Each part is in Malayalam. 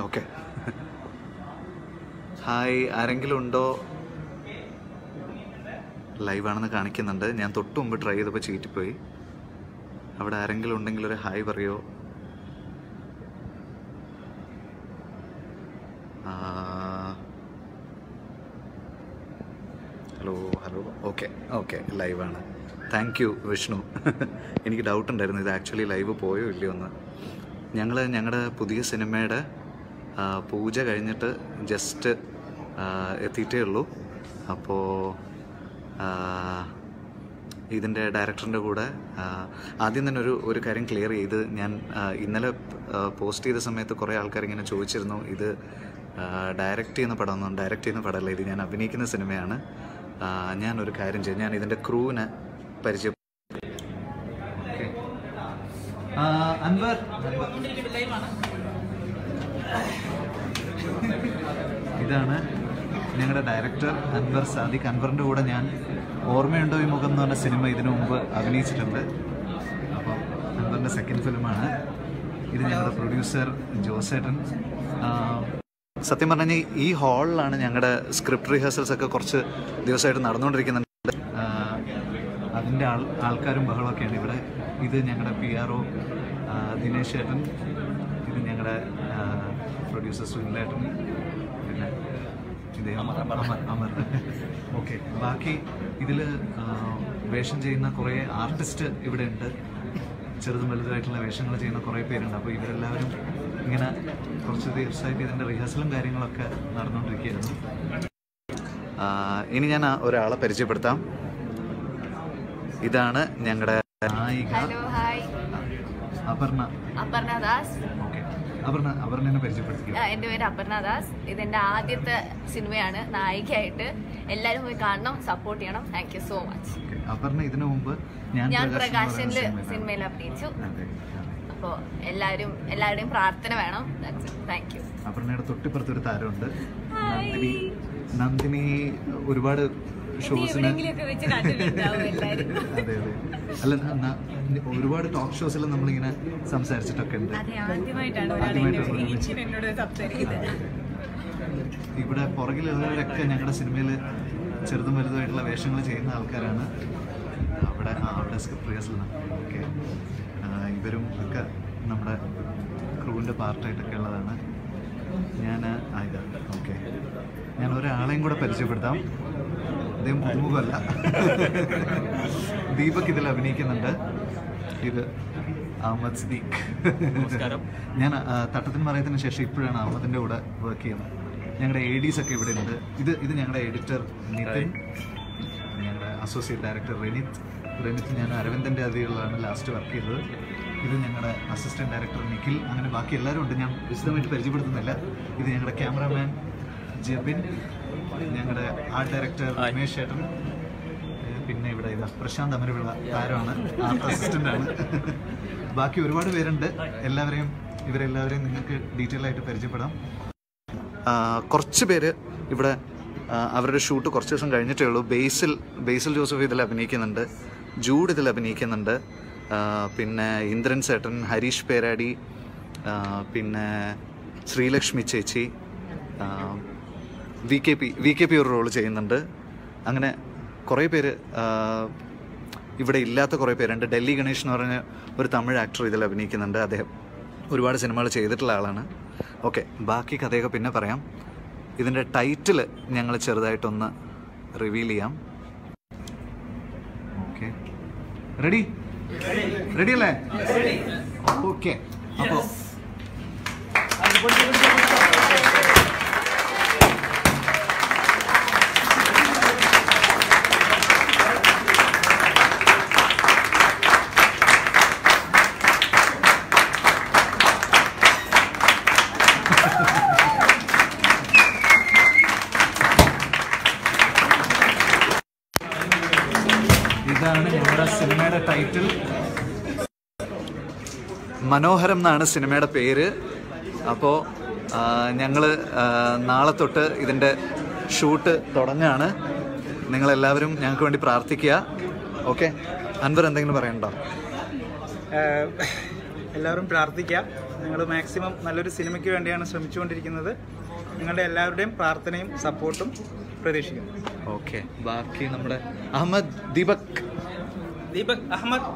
ഓക്കെ. ഹായ് ആരെങ്കിലും ഉണ്ടോ? ലൈവാണെന്ന് കാണിക്കുന്നുണ്ട്. ഞാൻ തൊട്ട് മുമ്പ് ട്രൈ ചെയ്തപ്പോൾ ചീറ്റിപ്പോയി. അവിടെ ആരെങ്കിലും ഉണ്ടെങ്കിൽ ഒരു ഹായ് പറയോ? ഹലോ ഹലോ ഓക്കെ ഓക്കെ ലൈവാണ് താങ്ക് യു വിഷ്ണു എനിക്ക് ഡൗട്ട് ഉണ്ടായിരുന്നു. ഇത് ആക്ച്വലി ലൈവ് പോയോ ഇല്ലയോ എന്ന്. ഞങ്ങൾ ഞങ്ങളുടെ പുതിയ സിനിമയുടെ പൂജ കഴിഞ്ഞിട്ട് ജസ്റ്റ് എത്തിയിട്ടേ ഉള്ളൂ. അപ്പോൾ ഇതിന്റെ ഡയറക്ടറിന്റെ കൂടെ ആദ്യം തന്നെ ഒരു ഒരു കാര്യം ക്ലിയർ ചെയ്ത് ഞാൻ ഇന്നലെ പോസ്റ്റ് ചെയ്ത സമയത്ത് കുറേ ആൾക്കാർ ഇങ്ങനെ ചോദിച്ചിരുന്നു ഇത് ഡയറക്റ്റ് ചെയ്യുന്ന പടമൊന്നും ഡയറക്റ്റ് ചെയ്യുന്ന പടമല്ല ഇത് ഞാൻ അഭിനയിക്കുന്ന സിനിമയാണ്. ഞാൻ ഒരു കാര്യം ചെയ്യും ഞാൻ ഇതിന്റെ ക്രൂവിനെ പരിചയം അൻവർ ഇതാണ് ഞങ്ങളുടെ ഡയറക്ടർ അൻവർ സാദിഖ് അൻവറിന്റെ കൂടെ ഞാൻ ഓർമ്മയുണ്ടോ ഈ മുഖം എന്ന് പറഞ്ഞ സിനിമ ഇതിനു മുമ്പ് അഭിനയിച്ചിട്ടുണ്ട്. അപ്പോൾ അൻവറിന്റെ സെക്കൻഡ് ഫിലിമാണ് ഇത് ഞങ്ങളുടെ പ്രൊഡ്യൂസർ ജോസേട്ടൻ. സത്യം പറഞ്ഞാൽ ഈ ഹാളിലാണ് ഞങ്ങളുടെ സ്ക്രിപ്റ്റ് റിഹേഴ്സൽസ് ഒക്കെ കുറച്ച് ദിവസമായിട്ട് നടന്നുകൊണ്ടിരിക്കുന്നുണ്ട്. അതിന്റെ ആൾ ആൾക്കാരും ബഹളമൊക്കെയാണ് ഇവിടെ. ഇത് ഞങ്ങളുടെ പി ആർ ഒ ദിനേശ് ഏട്ടൻ. ഇത് ഞങ്ങളുടെ പ്രൊഡ്യൂസർ സുനിലേട്ടൻ പിന്നെ ഇദ്ദേഹം അമർ ഓക്കെ ബാക്കി ഇതിൽ വേഷം ചെയ്യുന്ന കുറേ ആർട്ടിസ്റ്റ് ഇവിടെ ഉണ്ട്. ചെറുതും വലുതായിട്ടുള്ള വേഷങ്ങൾ ചെയ്യുന്ന കുറേ പേരുണ്ട്. അപ്പോൾ ഇവരെല്ലാവരും ഇങ്ങനെ കുറച്ച് ദിവസമായിട്ട് ഇതിന്റെ റിഹേഴ്സലും കാര്യങ്ങളൊക്കെ നടന്നുകൊണ്ടിരിക്കുകയായിരുന്നു ഇനി ഞാൻ ഒരാളെ പരിചയപ്പെടുത്താം. ഇതാണ് ഞങ്ങളുടെ നായിക. അപർണ. അപർണ ദാസ്. ഓക്കെ. എന്റെ പേര് അപർണ ദാസ്. ഇതെന്റെ ആദ്യത്തെ സിനിമയാണ് നായികയായിട്ട്. എല്ലാവരും പോയി കാണണം സപ്പോർട്ട് ചെയ്യണം. Thank you so much Aparna ഇതിനു മുമ്പ് ഞാൻ പ്രകാശന്റെ സിനിമയിൽ അഭിനയിച്ചു. അപ്പോൾ എല്ലാവരും എല്ലാവരുടെയും പ്രാർത്ഥന വേണം. താങ്ക് യു അപർണയുടെ തൊട്ടിപ്പുറത്ത് ഒരു താരമുണ്ട്. നന്ദിനി ഒരുപാട് ഷോസിന് അതെ അതെ. അല്ല ഒരുപാട് ടോക്ക് ഷോസിൽ നമ്മളിങ്ങനെ സംസാരിച്ചിട്ടൊക്കെ ഉണ്ട് ഇവിടെ പുറകിലുള്ളവരൊക്കെ ഞങ്ങളുടെ സിനിമയിൽ ചെറുതും വലുതുമായിട്ടുള്ള വേഷങ്ങൾ ചെയ്യുന്ന ആൾക്കാരാണ്. അവിടെ അവിടെ റിഹേഴ്സലാണ് ഓക്കെ. ഇവരും ഒക്കെ നമ്മുടെ ക്രൂവിന്റെ പാർട്ടായിട്ടൊക്കെ ഉള്ളതാണ്. ഞാൻ ആയത് ഓക്കെ. ഞാൻ ഒരാളെയും കൂടെ പരിചയപ്പെടുത്താം. അദ്ദേഹം പുതുമുഖമല്ല. ദീപക് ഇതിൽ അഭിനയിക്കുന്നുണ്ട്. ഇത് അഹമ്മദ് സിദ്ദീഖ്. ഞാൻ തട്ടത്തിന് തട്ടത്തിൻ മറയത്തിന് ശേഷം ഇപ്പോഴാണ് അഹമ്മദിന്റെ കൂടെ വർക്ക് ചെയ്യുന്നത്. ഞങ്ങളുടെ എ ഡീസ് ഒക്കെ ഇവിടെ ഉണ്ട്. ഇത് ഇത് ഞങ്ങളുടെ എഡിറ്റർ നിതിൻ ഞങ്ങളുടെ അസോസിയേറ്റ് ഡയറക്ടർ റെനിത് റെനിത് ഞാൻ അരവിന്ദന്റെ അതികളാണ് ലാസ്റ്റ് വർക്ക് ചെയ്തത്. ഇത് ഞങ്ങളുടെ അസിസ്റ്റന്റ് ഡയറക്ടർ നിഖിൽ. അങ്ങനെ ബാക്കി എല്ലാവരും ഉണ്ട്. ഞാൻ വിശദമായിട്ട് പരിചയപ്പെടുത്തുന്നില്ല. ഇത് ഞങ്ങളുടെ ക്യാമറാമാൻ ജെബിൻ. ഞങ്ങളുടെ ആർട്ട് ഡയറക്ടർ രമേശ് ചേട്ടൻ. പിന്നെ ഇവിടെ ഇതാ പ്രശാന്ത് അമരവിള താരമാണ്. ആർട്ട് അസിസ്റ്റന്റ് ആണ്. ബാക്കി ഒരുപാട് പേരുണ്ട്. എല്ലാവരെയും ഇവരെല്ലാവരെയും നിങ്ങൾക്ക് ഡീറ്റെയിൽ ആയിട്ട് പരിചയപ്പെടാം. കുറച്ച് പേര് ഇവിടെ അവരുടെ ഷൂട്ട് കുറച്ച് ദിവസം കഴിഞ്ഞിട്ടേ ഉള്ളൂ. ബേസിൽ ബേസിൽ ജോസഫ് ഇതിൽ അഭിനയിക്കുന്നുണ്ട്. ജൂഡ് ഇതിൽ അഭിനയിക്കുന്നുണ്ട്. പിന്നെ ഇന്ദ്രൻ ചേട്ടൻ ഹരീഷ് പേരാടി. പിന്നെ ശ്രീലക്ഷ്മി ചേച്ചി. V K P V K P ഒരു റോൾ ചെയ്യുന്നുണ്ട്. അങ്ങനെ കുറേ പേര് ഇവിടെ ഇല്ലാത്ത കുറേ പേരുണ്ട്. ഡൽഹി ഗണേഷ് എന്ന് പറഞ്ഞ ഒരു തമിഴ് ആക്ടർ ഇതിൽ അഭിനയിക്കുന്നുണ്ട്. അദ്ദേഹം ഒരുപാട് സിനിമകൾ ചെയ്തിട്ടുള്ള ആളാണ്. ഓക്കെ ബാക്കി കഥയൊക്കെ പിന്നെ പറയാം. ഇതിന്റെ ടൈറ്റിൽ ഞങ്ങൾ ചെറുതായിട്ടൊന്ന് റിവീൽ ചെയ്യാം. ഓക്കെ റെഡി റെഡി അല്ലേ? ഓക്കെ അപ്പോൾ ടൈറ്റിൽ മനോഹരം എന്നാണ് സിനിമയുടെ പേര്. അപ്പോൾ ഞങ്ങൾ നാളെ തൊട്ട് ഇതിന്റെ ഷൂട്ട് തുടങ്ങുകയാണ് നിങ്ങളെല്ലാവരും ഞങ്ങൾക്ക് വേണ്ടി പ്രാർത്ഥിക്കുക. ഓക്കെ? അൻവർ എന്തെങ്കിലും പറയണ്ടോ? എല്ലാവരും പ്രാർത്ഥിക്കാം നിങ്ങൾ മാക്സിമം നല്ലൊരു സിനിമയ്ക്ക് വേണ്ടിയാണ് ശ്രമിച്ചുകൊണ്ടിരിക്കുന്നത്. നിങ്ങളുടെ എല്ലാവരുടെയും പ്രാർത്ഥനയും സപ്പോർട്ടും പ്രതീക്ഷിക്കുന്നു. ഓക്കെ. ബാക്കി നമ്മുടെ അഹമ്മദ് ദീപക്. ദീപക് അഹമ്മദ്.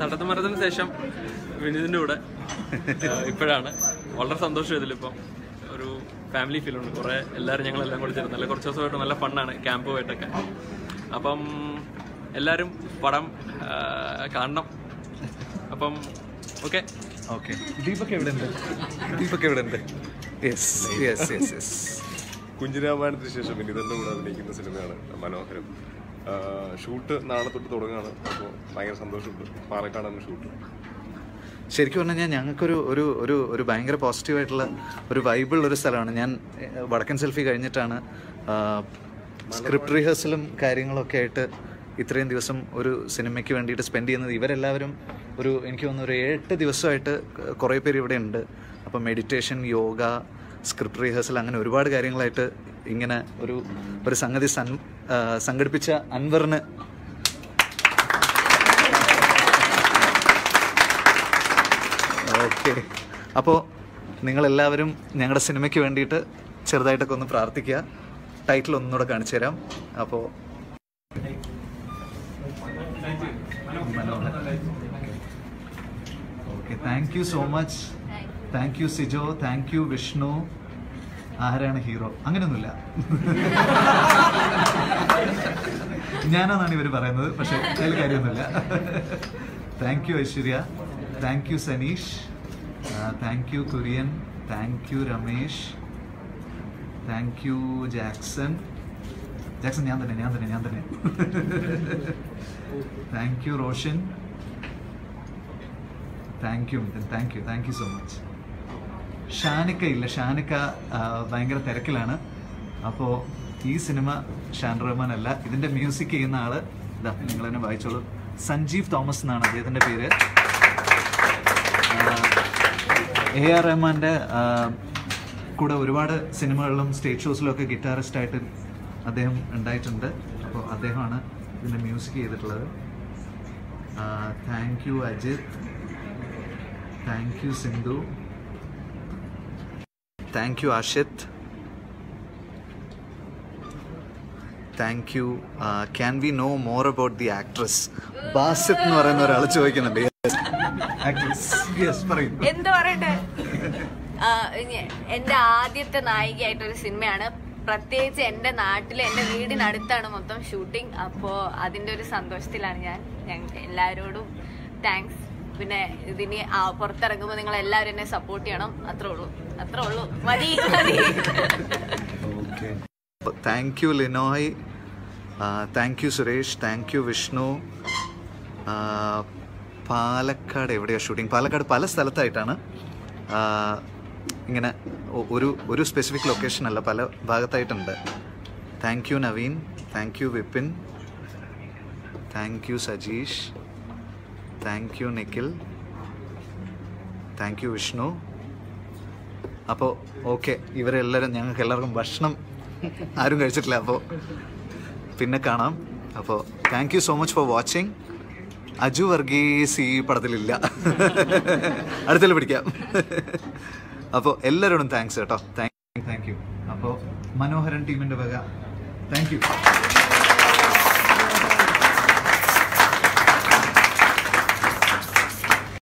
തട്ടത്തുമരത്തിന് ശേഷം വിനീതിന്റെ കൂടെ. ഇപ്പോഴാണ്. വളരെ സന്തോഷം ഇതിലിപ്പം. ഒരു ഫാമിലി ഫീൽ ഉണ്ട്. കുറേ എല്ലാവരും ഞങ്ങളെല്ലാം കൂടി ചേർന്ന്. നല്ല കുറച്ച് ദിവസമായിട്ട് നല്ല ഫണ്ണാണ് ക്യാമ്പുമായിട്ടൊക്കെ അപ്പം എല്ലാവരും പടം കാണണം. അപ്പം ഓക്കെ ഓക്കെ ദീപക് എവിടെ ഉണ്ട് ദീപക് എവിടെ ഉണ്ട് യെസ് യെസ് യെസ് യെസ് കുഞ്ചിരാമായണത്തിന് ശേഷം വിനീതന്റെ കൂടെ അഭിനയിക്കുന്ന സിനിമയാണ് മനോഹരം. ഷൂട്ട് നാളെ തൊട്ട് തുടങ്ങുകയാണ്. അപ്പോൾ ഭയങ്കര സന്തോഷമുണ്ട്. പാലക്കാടാണ് ഷൂട്ട്. ശരിക്കും പറഞ്ഞു കഴിഞ്ഞാൽ ഞങ്ങൾക്കൊരു ഒരു ഒരു ഒരു ഭയങ്കര പോസിറ്റീവായിട്ടുള്ള ഒരു വൈബിൾ ഒരു സ്ഥലമാണ്. ഞാൻ വടക്കൻ സെൽഫി കഴിഞ്ഞിട്ടാണ് സ്ക്രിപ്റ്റ് റിഹേഴ്സലും കാര്യങ്ങളൊക്കെ ആയിട്ട് ഇത്രയും ദിവസം ഒരു സിനിമയ്ക്ക് വേണ്ടിയിട്ട് സ്പെൻഡ് ചെയ്യുന്നത്. ഇവരെല്ലാവരും ഒരു എനിക്ക് തോന്നുന്നു ഒരു എട്ട് ദിവസമായിട്ട് കുറേ പേര് ഇവിടെ ഉണ്ട്. അപ്പോൾ മെഡിറ്റേഷൻ യോഗ സ്ക്രിപ്റ്റ് റിഹേഴ്സൽ അങ്ങനെ ഒരുപാട് കാര്യങ്ങളായിട്ട് ഇങ്ങനെ ഒരു ഒരു സംഗതി സംഘടിപ്പിച്ച അൻവറിന് ഓക്കെ. അപ്പോൾ നിങ്ങളെല്ലാവരും ഞങ്ങളുടെ സിനിമയ്ക്ക് വേണ്ടിയിട്ട് ചെറുതായിട്ടൊക്കെ ഒന്ന് പ്രാർത്ഥിക്കുക. ടൈറ്റിൽ ഒന്നുകൂടെ കാണിച്ചു തരാം. അപ്പോൾ okay. Thank you so much thank you Sijo. Thank you Vishnu. ആരാണ് ഹീറോ? അങ്ങനെയൊന്നുമില്ല. ഞാനാണെന്നാണ് ഇവർ പറയുന്നത് പക്ഷെ അതിൽ കാര്യമൊന്നുമില്ല. Thank you Aishwarya. Thank you Saneesh. Thank you Kurian. Thank you Ramesh thank you Jackson. Jackson ഞാൻ തന്നെ ഞാൻ തന്നെ ഞാൻ തന്നെ. Thank you Roshan. Thank you thank you thank you so much Shanika ഇല്ല. ഷാനിക്ക ഭയങ്കര തിരക്കിലാണ്. അപ്പോൾ ഈ സിനിമ ഷാൻ റഹ്മാൻ അല്ല ഇതിന്റെ മ്യൂസിക് ചെയ്യുന്ന ആൾ ഇതാ നിങ്ങൾ തന്നെ വായിച്ചോളൂ. സഞ്ജീവ് തോമസ് എന്നാണ് അദ്ദേഹത്തിന്റെ പേര്. എ ആർ റഹ്മാന്റെ കൂടെ ഒരുപാട് സിനിമകളിലും സ്റ്റേജ് ഷോസിലും ഒക്കെ ഗിറ്റാറിസ്റ്റായിട്ട് അദ്ദേഹം ഉണ്ടായിട്ടുണ്ട്. അപ്പോൾ അദ്ദേഹമാണ് ഇതിന്റെ മ്യൂസിക് ചെയ്തിട്ടുള്ളത്. Thank you Ajith. Thank you Sindhu. Thank you Ashith. Thank you can we know more about the actress? Basith എന്ന് പറയുന്ന ഒരാൾ ചോദിക്കുന്നുണ്ട്. എന്ത് പറയട്ടെ? എന്റെ ആദ്യത്തെ നായികയായിട്ടൊരു സിനിമയാണ്. പ്രത്യേകിച്ച് എന്റെ നാട്ടിൽ എന്റെ വീടിനടുത്താണ് മൊത്തം ഷൂട്ടിംഗ്. അപ്പോ അതിന്റെ ഒരു സന്തോഷത്തിലാണ് ഞാൻ. എല്ലാരോടും താങ്ക്സ് പിന്നെ ഇതിന് പുറത്തിറങ്ങുമ്പോൾ നിങ്ങൾ എല്ലാവരും എന്നെ സപ്പോർട്ട് ചെയ്യണം. അത്രേ ഉള്ളൂ. അത്രേ ഉള്ളൂ. മതി thank you Linoy thank you Suresh thank you Vishnu Palakkad എവിടെയാണ് ഷൂട്ടിംഗ് പാലക്കാട് പല സ്ഥലത്തായിട്ടാണ്. ഇങ്ങനെ ഒരു ഒരു സ്പെസിഫിക് ലൊക്കേഷൻ അല്ല പല ഭാഗത്തായിട്ടുണ്ട്. Thank you Naveen thank you Vipin thank you Sajeesh thank you Nikhil. Thank you Vishnu. അപ്പോൾ ഓക്കെ ഇവരെല്ലാവരും ഞങ്ങൾക്ക് എല്ലാവർക്കും ഭക്ഷണം ആരും കഴിച്ചിട്ടില്ല അപ്പോൾ പിന്നെ കാണാം. അപ്പോൾ thank you so much for watching Aju Varghese ഈ പടത്തിലില്ല. അടുത്തല്ലേ പിടിക്കാം. അപ്പോൾ എല്ലാവരോടും താങ്ക്സ് കേട്ടോ. താങ്ക് താങ്ക് യു അപ്പോൾ മനോഹരൻ ടീമിന്റെ വക താങ്ക് യു